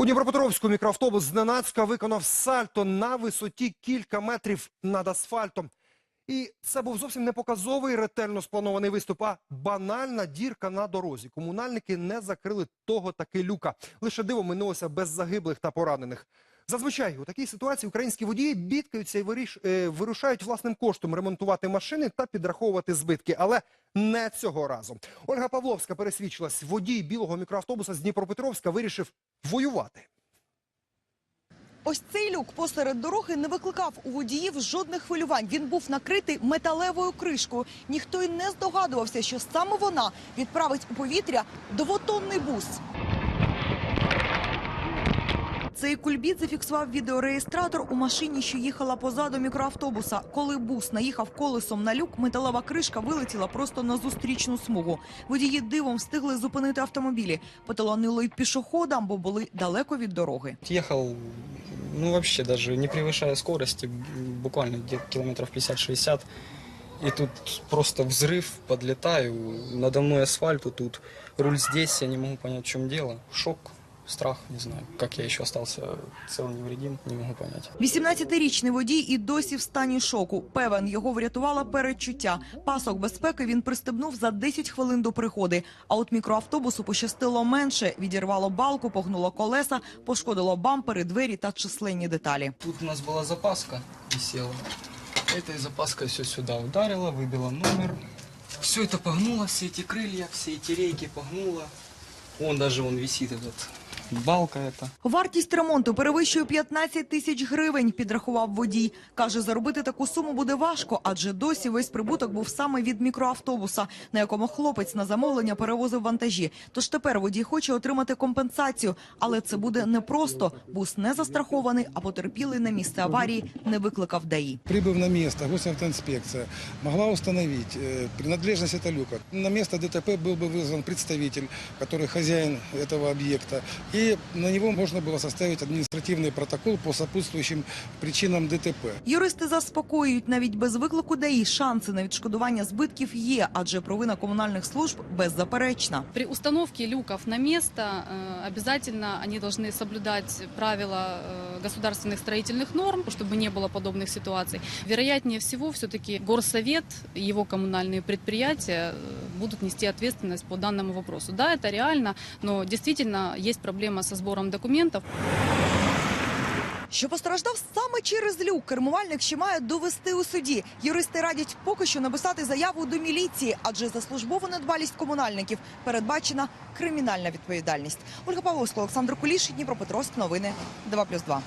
У Дніпропетровську мікроавтобус зненацька виконав сальто на висоті кілька метрів над асфальтом. І це був зовсім не показовий ретельно спланований виступ, а банальна дірка на дорозі. Комунальники не закрили того таки люка. Лише диво минулося без загиблих та поранених. Зазвичай у такій ситуації українські водії бідкаються і виріш... е, вирушають власним коштом ремонтувати машини та підраховувати збитки. Але не цього разу. Ольга Павловська пересвідчилась, водій білого мікроавтобуса з Дніпропетровська вирішив воювати. Ось цей люк посеред дороги не викликав у водіїв жодних хвилювань. Він був накритий металевою кришкою. Ніхто й не здогадувався, що саме вона відправить у повітря двотонний бус. Цей кульбіт зафіксував відеореєстратор у машині, що їхала позаду мікроавтобуса. Коли бус наїхав колесом на люк, металева кришка вилетіла просто на зустрічну смугу. Водії дивом встигли зупинити автомобілі. Поталанило й пішоходам, бо були далеко від дороги. Ехал, ну вообще даже не превышая скорости, буквально где-то километров 50-60. И тут просто взрыв, подлетаю, надо мной асфальт, тут руль здесь, я не могу понять, в чем дело. Шок, страх, не знаю, как я еще остался цел невредим, не могу понять. 18-річний водій і досі в стані шоку. Певен, його врятувало передчуття. Пасок безпеки він пристебнув за 10 хвилин до пригоди. А от мікроавтобусу пощастило менше. Відірвало балку, погнуло колеса, пошкодило бампери, двері та численні деталі. Тут у нас была запаска, висела. Этой запаской все сюда ударило, выбило номер. Все это погнуло, все эти крылья, все эти рейки погнуло. Он даже вон висит этот, балка эта. Вартість ремонту перевищує 15 тисяч гривень, підрахував водій. Каже, заробити таку суму буде важко, адже досі весь прибуток був саме від мікроавтобуса, на якому хлопець на замовлення перевозив вантажі. Тож тепер водій хоче отримати компенсацію, але це буде непросто. Бус не застрахований, а потерпілий на місце аварії не викликав ДАІ. Прибыв на место, госавтоинспекция могла установить э, принадлежность этого люка. На место ДТП был бы вызван представитель, который хозяин этого объекта, и на него можно было составить административный протокол по сопутствующим причинам ДТП. Юристи заспокоюють, навіть без виклику ДАІ шанси на відшкодування збитків є, адже провина комунальних служб беззаперечна. При установке люков на место э, обязательно они должны соблюдать правила э, государственных строительных норм, чтобы не было подобных ситуаций. Вероятнее всего, все-таки горсовет и его коммунальные предприятия э, – будут нести ответственность по данному вопросу. Да, это реально, но действительно есть проблема со сбором документов. Що постраждав саме через люк, кермувальник ще має довести у суді. Юристи радять поки що написати заяву до міліції, адже за службову недбалість комунальників передбачена кримінальна відповідальність. Ольга Павловська, Олександр Куліш, Дніпропетровськ. Новини 2+,2.